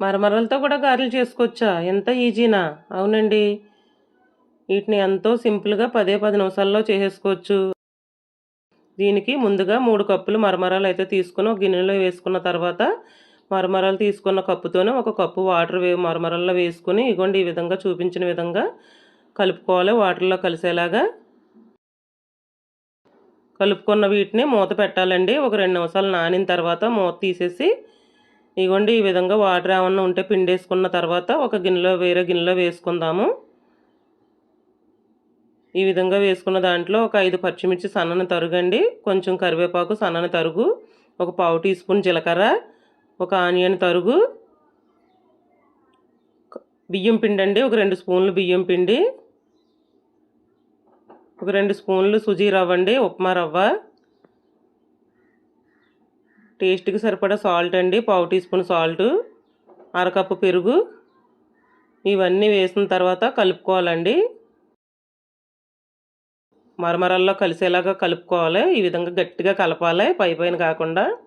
మరమరలతో కూడా గారెలు చేసుకోవచ్చా ఎంత ఈజీనా? అవునండి. వీటిని ఎంతో సింపుల్గా పదే పది నిమిషాల్లో చేసేసుకోవచ్చు. దీనికి ముందుగా మూడు కప్పులు మరమరాలు అయితే తీసుకుని ఒక గిన్నెలో వేసుకున్న తర్వాత మరమరాలు తీసుకున్న కప్పుతోనే ఒక కప్పు వాటర్ వే మరమరాల్లో వేసుకుని ఇగోండి ఈ విధంగా చూపించిన విధంగా కలుపుకోవాలి. వాటర్లో కలిసేలాగా కలుపుకున్న వీటిని మూత పెట్టాలండి. ఒక రెండు నిమిషాలు నానిన తర్వాత మూత తీసేసి ఇగోండి ఈ విధంగా వాటర్ ఏమన్నా ఉంటే పిండేసుకున్న తర్వాత ఒక గిన్నెలో వేరే గిన్నెలో వేసుకుందాము. ఈ విధంగా వేసుకున్న దాంట్లో ఒక ఐదు పచ్చిమిర్చి సన్నని తరుగండి. కొంచెం కరివేపాకు సన్నని తరుగు. ఒక పావు టీ స్పూన్ జీలకర్ర. ఒక ఆనియన్ తరుగు. బియ్యం పిండి అండి ఒక రెండు స్పూన్లు బియ్యం పిండి. ఒక రెండు స్పూన్లు సుజీ రవ్వ అండి ఉప్మా రవ్వ. టేస్ట్కి సరిపడా సాల్ట్ అండి. పావు టీ స్పూన్ సాల్ట్ అరకప్పు పెరుగు. ఇవన్నీ వేసిన తర్వాత కలుపుకోవాలండి. మరమరల్లో కలిసేలాగా కలుపుకోవాలి. ఈ విధంగా గట్టిగా కలపాలి. పై పైన కాకుండా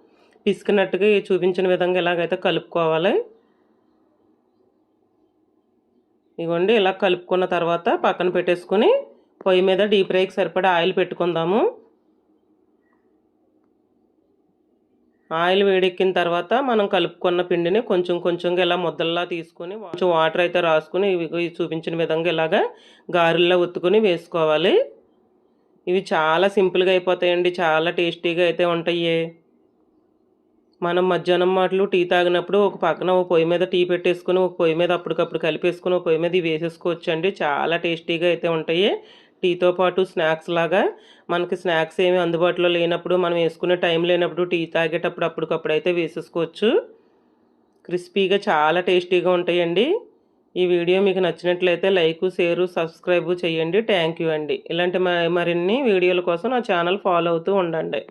పిసికినట్టుగా చూపించిన విధంగా ఇలాగైతే కలుపుకోవాలి. ఇవ్వండి ఇలా కలుపుకున్న తర్వాత పక్కన పెట్టేసుకుని పొయ్యి మీద డీప్ ఫ్రైకి సరిపడా ఆయిల్ పెట్టుకుందాము. ఆయిల్ వేడెక్కిన తర్వాత మనం కలుపుకున్న పిండిని కొంచెం కొంచెంగా ఇలా ముద్దల్లా తీసుకొని కొంచెం వాటర్ అయితే రాసుకుని ఇవి చూపించిన విధంగా ఇలాగా గారెల్లో ఒత్తుకొని వేసుకోవాలి. ఇవి చాలా సింపుల్గా అయిపోతాయండి. చాలా టేస్టీగా అయితే ఉంటాయి. మనం మధ్యాహ్నం మాటలు టీ తాగినప్పుడు ఒక పక్కన ఒక పొయ్యి మీద టీ పెట్టేసుకుని ఒక పొయ్యి మీద అప్పటికప్పుడు కలిపేసుకుని ఒక పొయ్యి మీద ఇవి వేసేసుకోవచ్చు అండి చాలా టేస్టీగా అయితే ఉంటాయి. టీతో పాటు స్నాక్స్ లాగా మనకి స్నాక్స్ ఏమి అందుబాటులో లేనప్పుడు మనం వేసుకునే టైం లేనప్పుడు టీ తాగేటప్పుడు అప్పటికప్పుడు అయితే వేసేసుకోవచ్చు. క్రిస్పీగా చాలా టేస్టీగా ఉంటాయండి. ఈ వీడియో మీకు నచ్చినట్లయితే లైక్ షేరు సబ్స్క్రైబ్ చేయండి. థ్యాంక్ యూ అండి. ఇలాంటి మరిన్ని వీడియోల కోసం నా ఛానల్ ఫాలో అవుతూ ఉండండి.